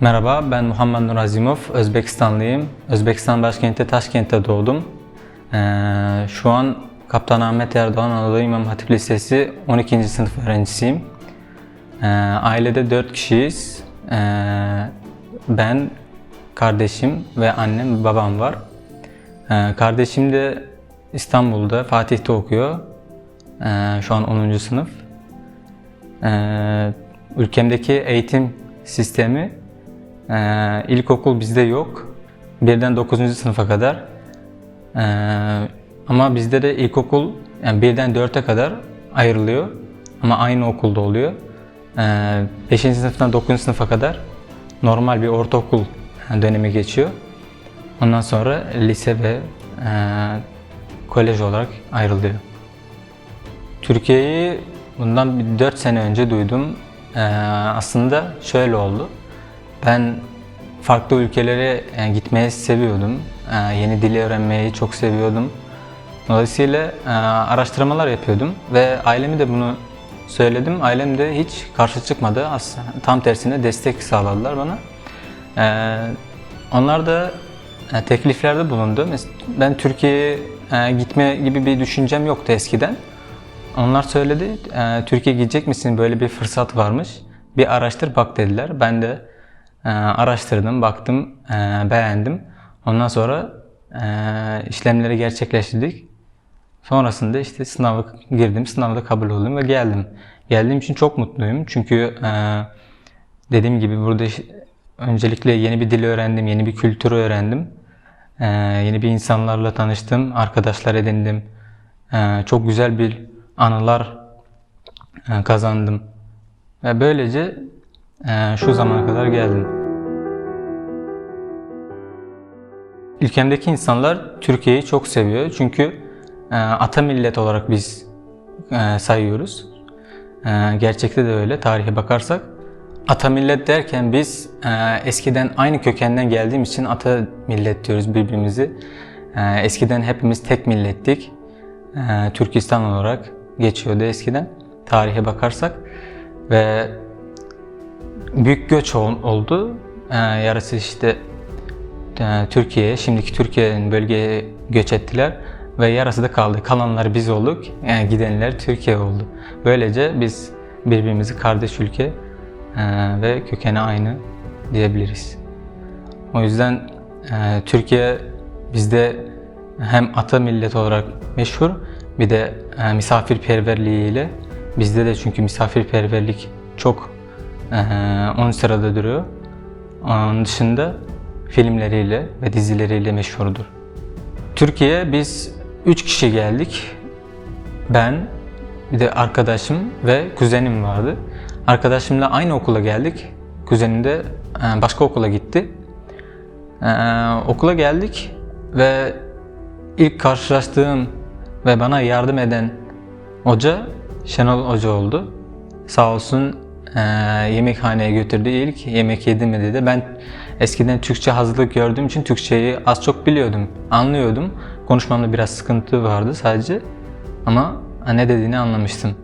Merhaba, ben Muhammed Nur Azimov, Özbekistanlıyım. Özbekistan başkenti Taşkent'te doğdum. Ee, şu an Kaptan Ahmet Erdoğan Anadolu İmam Hatip Lisesi 12. sınıf öğrencisiyim. Ee, ailede 4 kişiyiz. Ee, ben, kardeşim ve annem, babam var. Ee, kardeşim de İstanbul'da, Fatih'te okuyor. Ee, şu an 10. sınıf. Ee, ülkemdeki eğitim sistemi ee, ilkokul bizde yok. Birden 9. sınıfa kadar. Ee, ama bizde de ilkokul yani birden 4'e kadar ayrılıyor. Ama aynı okulda oluyor. Ee, 5. sınıftan 9. sınıfa kadar normal bir ortaokul dönemi geçiyor. Ondan sonra lise ve e, kolej olarak ayrılıyor. Türkiye'yi bundan bir 4 sene önce duydum. Ee, aslında şöyle oldu. Ben farklı ülkelere yani gitmeyi seviyordum. Ee, yeni dili öğrenmeyi çok seviyordum. Dolayısıyla e, araştırmalar yapıyordum ve ailemi de bunu söyledim. Ailem de hiç karşı çıkmadı. Aslında tam tersine destek sağladılar bana. Ee, onlar da e, tekliflerde bulundu. Ben Türkiye'ye e, gitme gibi bir düşüncem yoktu eskiden. Onlar söyledi, e, Türkiye'ye gidecek misin? Böyle bir fırsat varmış. Bir araştır bak dediler. Ben de e, araştırdım, baktım, e, beğendim. Ondan sonra e, işlemleri gerçekleştirdik. Sonrasında işte sınava girdim, sınavda kabul oldum ve geldim. Geldiğim için çok mutluyum çünkü e, dediğim gibi burada öncelikle yeni bir dil öğrendim, yeni bir kültürü öğrendim. E, yeni bir insanlarla tanıştım, arkadaşlar edindim. E, çok güzel bir anılar kazandım. Ve böylece e, şu zamana kadar geldim. Ülkemdeki insanlar Türkiye'yi çok seviyor. Çünkü e, ata millet olarak biz e, sayıyoruz. E, gerçekte de öyle tarihe bakarsak. Ata millet derken biz eskiden aynı kökenden geldiğimiz için ata millet diyoruz birbirimizi. Eskiden hepimiz tek millettik. Türkistan olarak geçiyordu eskiden tarihe bakarsak. Ve büyük göç ol- oldu. E, yarısı işte e, Türkiye'ye, şimdiki Türkiye'nin bölgeye göç ettiler ve yarısı da kaldı. Kalanlar biz olduk, yani gidenler Türkiye oldu. Böylece biz birbirimizi kardeş ülke e, ve kökeni aynı diyebiliriz. O yüzden e, Türkiye bizde hem ata millet olarak meşhur bir de e, misafirperverliğiyle bizde de çünkü misafirperverlik çok e, ön sırada duruyor. Onun dışında filmleriyle ve dizileriyle meşhurdur. Türkiye'ye biz 3 kişi geldik. Ben, bir de arkadaşım ve kuzenim vardı. Arkadaşımla aynı okula geldik. Kuzenim de e, başka okula gitti. Ee, okula geldik ve ilk karşılaştığım ve bana yardım eden hoca Şenol Hoca oldu. Sağ olsun e, yemekhaneye götürdü ilk. Yemek yedim mi dedi. Ben eskiden Türkçe hazırlık gördüğüm için Türkçeyi az çok biliyordum. Anlıyordum. Konuşmamda biraz sıkıntı vardı sadece. Ama ne dediğini anlamıştım.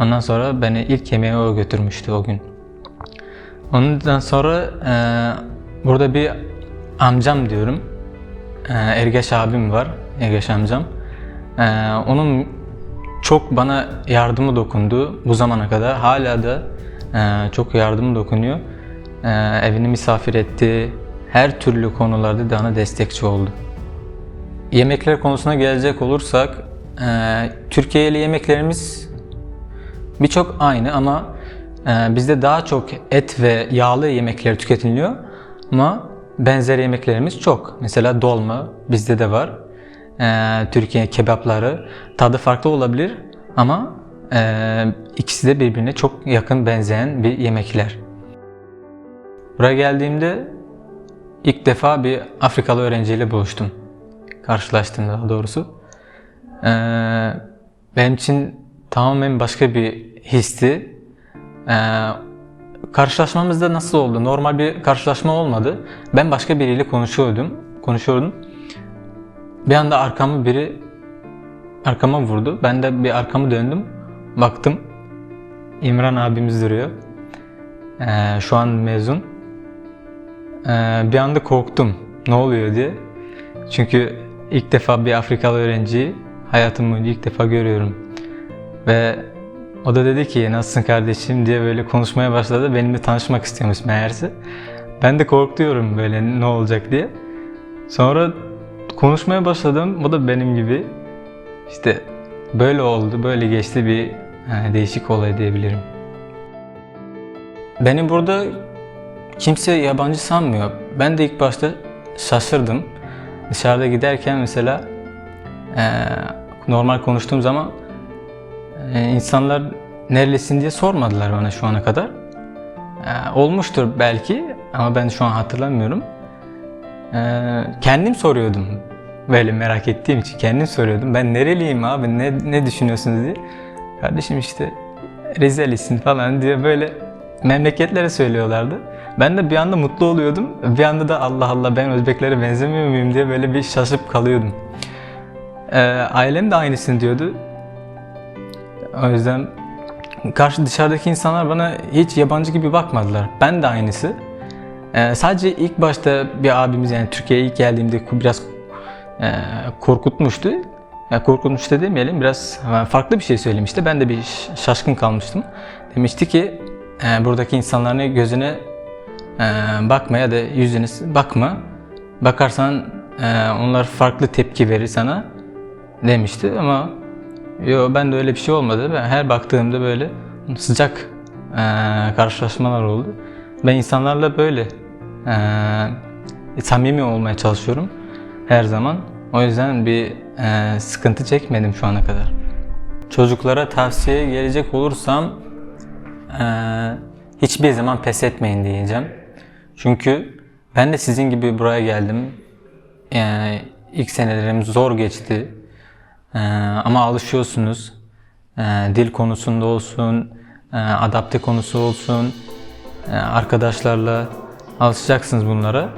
Ondan sonra beni ilk yemeğe o götürmüştü o gün. Ondan sonra e, burada bir amcam diyorum. E, Ergeç abim var. Ergeç amcam. E, onun çok bana yardımı dokundu bu zamana kadar. Hala da çok yardımı dokunuyor. E, evini misafir etti. Her türlü konularda da bana destekçi oldu. Yemekler konusuna gelecek olursak, e, Türkiye'li yemeklerimiz birçok aynı ama e, bizde daha çok et ve yağlı yemekler tüketiliyor ama benzer yemeklerimiz çok. Mesela dolma bizde de var. E, Türkiye kebapları tadı farklı olabilir ama e, ikisi de birbirine çok yakın benzeyen bir yemekler. Buraya geldiğimde ilk defa bir Afrikalı öğrenciyle buluştum. Karşılaştım daha doğrusu. Ee, benim için tamamen başka bir histi. Ee, karşılaşmamız da nasıl oldu? Normal bir karşılaşma olmadı. Ben başka biriyle konuşuyordum. Konuşuyordum. Bir anda arkamı biri arkama vurdu. Ben de bir arkamı döndüm. Baktım. İmran abimiz duruyor. Ee, şu an mezun. e, bir anda korktum. Ne oluyor diye. Çünkü ilk defa bir Afrikalı öğrenciyi hayatım boyunca ilk defa görüyorum. Ve o da dedi ki nasılsın kardeşim diye böyle konuşmaya başladı. Benimle tanışmak istiyormuş meğerse. Ben de korkuyorum böyle ne olacak diye. Sonra konuşmaya başladım. O da benim gibi. İşte böyle oldu, böyle geçti bir değişik olay diyebilirim. Beni burada kimse yabancı sanmıyor. Ben de ilk başta şaşırdım. Dışarıda giderken mesela e, normal konuştuğum zaman e, insanlar nerelisin diye sormadılar bana şu ana kadar. E, olmuştur belki ama ben şu an hatırlamıyorum. Kendim soruyordum. Böyle merak ettiğim için kendim soruyordum. Ben nereliyim abi ne, ne düşünüyorsunuz diye. Kardeşim işte Rizelisin falan diye böyle memleketlere söylüyorlardı. Ben de bir anda mutlu oluyordum. Bir anda da Allah Allah ben Özbeklere benzemiyor muyum diye böyle bir şaşıp kalıyordum. Ee, ailem de aynısını diyordu. O yüzden karşı dışarıdaki insanlar bana hiç yabancı gibi bakmadılar. Ben de aynısı. Ee, sadece ilk başta bir abimiz yani Türkiye'ye ilk geldiğimde biraz e, korkutmuştu. Ya korkutmuş da demeyelim biraz farklı bir şey söylemişti. Ben de bir şaşkın kalmıştım. Demişti ki e, buradaki insanların gözüne e, bakma ya da yüzüne bakma. Bakarsan e, onlar farklı tepki verir sana demişti ama yo ben de öyle bir şey olmadı. Ben her baktığımda böyle sıcak e, karşılaşmalar oldu. Ben insanlarla böyle e, samimi olmaya çalışıyorum her zaman. O yüzden bir e, sıkıntı çekmedim şu ana kadar. Çocuklara tavsiye gelecek olursam e, hiçbir zaman pes etmeyin diyeceğim. Çünkü ben de sizin gibi buraya geldim. E, ilk senelerim zor geçti. E, ama alışıyorsunuz. E, dil konusunda olsun, e, adapte konusu olsun, e, arkadaşlarla alışacaksınız bunlara.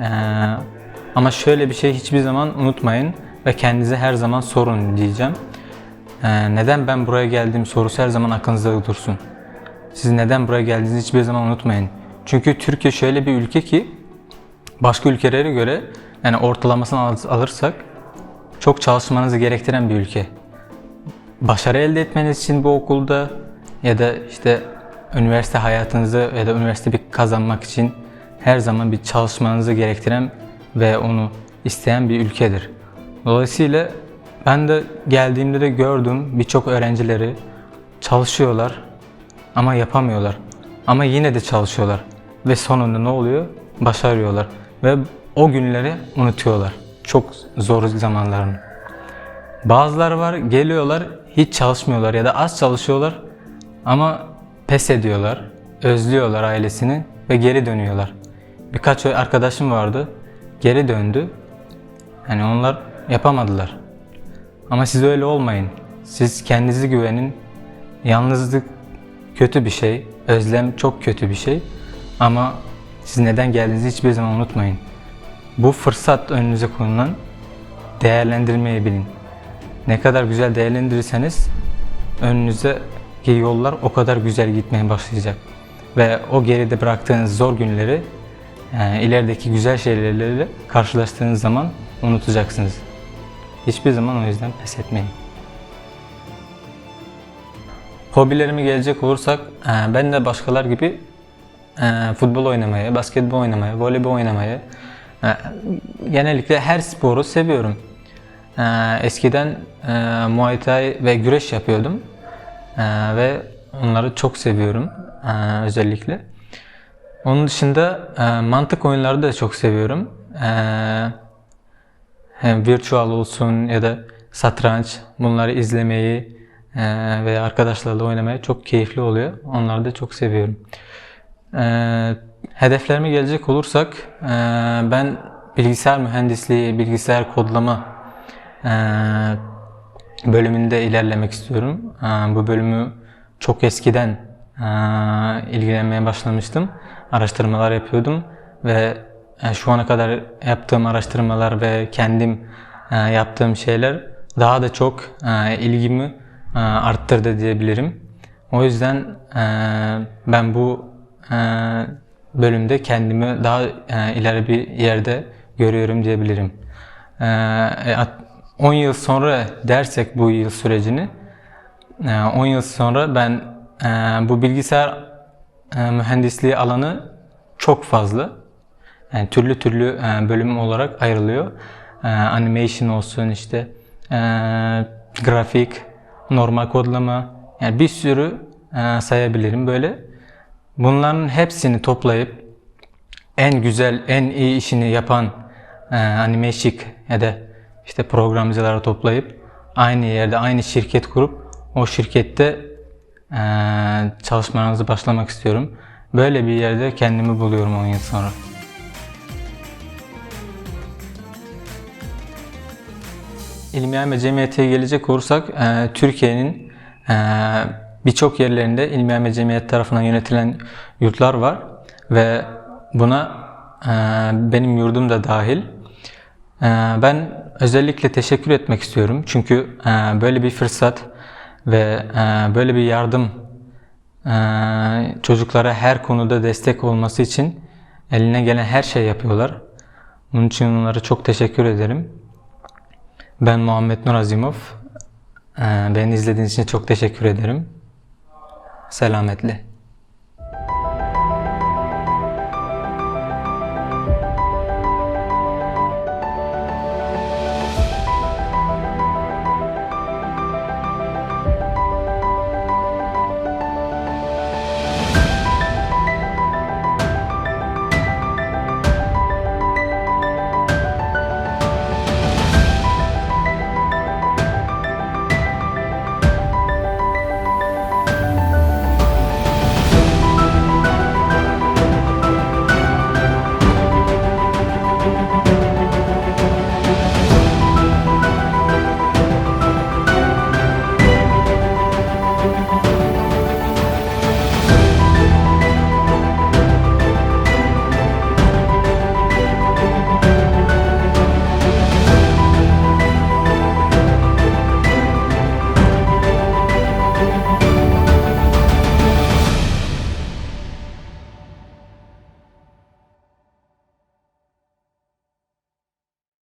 E, ama şöyle bir şey hiçbir zaman unutmayın ve kendinize her zaman sorun diyeceğim. Ee, neden ben buraya geldim sorusu her zaman aklınızda dursun. Siz neden buraya geldiğinizi hiçbir zaman unutmayın. Çünkü Türkiye şöyle bir ülke ki başka ülkelere göre yani ortalamasını alırsak çok çalışmanızı gerektiren bir ülke. Başarı elde etmeniz için bu okulda ya da işte üniversite hayatınızı ya da üniversite bir kazanmak için her zaman bir çalışmanızı gerektiren ve onu isteyen bir ülkedir. Dolayısıyla ben de geldiğimde de gördüm birçok öğrencileri çalışıyorlar ama yapamıyorlar. Ama yine de çalışıyorlar ve sonunda ne oluyor? Başarıyorlar ve o günleri unutuyorlar. Çok zor zamanlarını. Bazıları var geliyorlar hiç çalışmıyorlar ya da az çalışıyorlar ama pes ediyorlar, özlüyorlar ailesini ve geri dönüyorlar. Birkaç arkadaşım vardı geri döndü. Yani onlar yapamadılar. Ama siz öyle olmayın. Siz kendinizi güvenin. Yalnızlık kötü bir şey. Özlem çok kötü bir şey. Ama siz neden geldiğinizi hiçbir zaman unutmayın. Bu fırsat önünüze konulan değerlendirmeyi bilin. Ne kadar güzel değerlendirirseniz önünüze yollar o kadar güzel gitmeye başlayacak. Ve o geride bıraktığınız zor günleri yani ilerideki güzel şeylerle karşılaştığınız zaman unutacaksınız. Hiçbir zaman o yüzden pes etmeyin. Hobilerime gelecek olursak e, ben de başkalar gibi e, futbol oynamayı, basketbol oynamayı, voleybol oynamayı e, genellikle her sporu seviyorum. Eskiden Muay Thai ve güreş yapıyordum ve onları çok seviyorum özellikle. Onun dışında e, mantık oyunları da çok seviyorum. E, hem virtual olsun ya da satranç bunları izlemeyi e, veya arkadaşlarla oynamayı çok keyifli oluyor. Onları da çok seviyorum. E, hedeflerime gelecek olursak e, ben bilgisayar mühendisliği, bilgisayar kodlama e, bölümünde ilerlemek istiyorum. E, bu bölümü çok eskiden e, ilgilenmeye başlamıştım araştırmalar yapıyordum ve e, şu ana kadar yaptığım araştırmalar ve kendim e, yaptığım şeyler daha da çok e, ilgimi arttırdı diyebilirim. O yüzden ben bu bölümde kendimi daha ileri bir yerde görüyorum diyebilirim. E, e, at- 10 yıl sonra dersek bu yıl sürecini, e, 10 yıl sonra ben bu bilgisayar mühendisliği alanı çok fazla. Yani türlü türlü e, bölüm olarak ayrılıyor. E, animation olsun işte e, grafik, normal kodlama yani bir sürü e, sayabilirim böyle. Bunların hepsini toplayıp en güzel, en iyi işini yapan e, animation ya da işte programcıları toplayıp aynı yerde, aynı şirket kurup o şirkette e, çalışmanızı başlamak istiyorum. Böyle bir yerde kendimi buluyorum 10 yıl sonra. İlmihal ve Cemiyeti'ye gelecek olursak e, Türkiye'nin e, birçok yerlerinde İlmihal ve Cemiyet tarafından yönetilen yurtlar var ve buna e, benim yurdum da dahil. Ben özellikle teşekkür etmek istiyorum çünkü böyle bir fırsat ve e, böyle bir yardım e, çocuklara her konuda destek olması için eline gelen her şey yapıyorlar. Bunun için onlara çok teşekkür ederim. Ben Muhammed Nur Azimov. Ee, Beni izlediğiniz için çok teşekkür ederim. Selametle.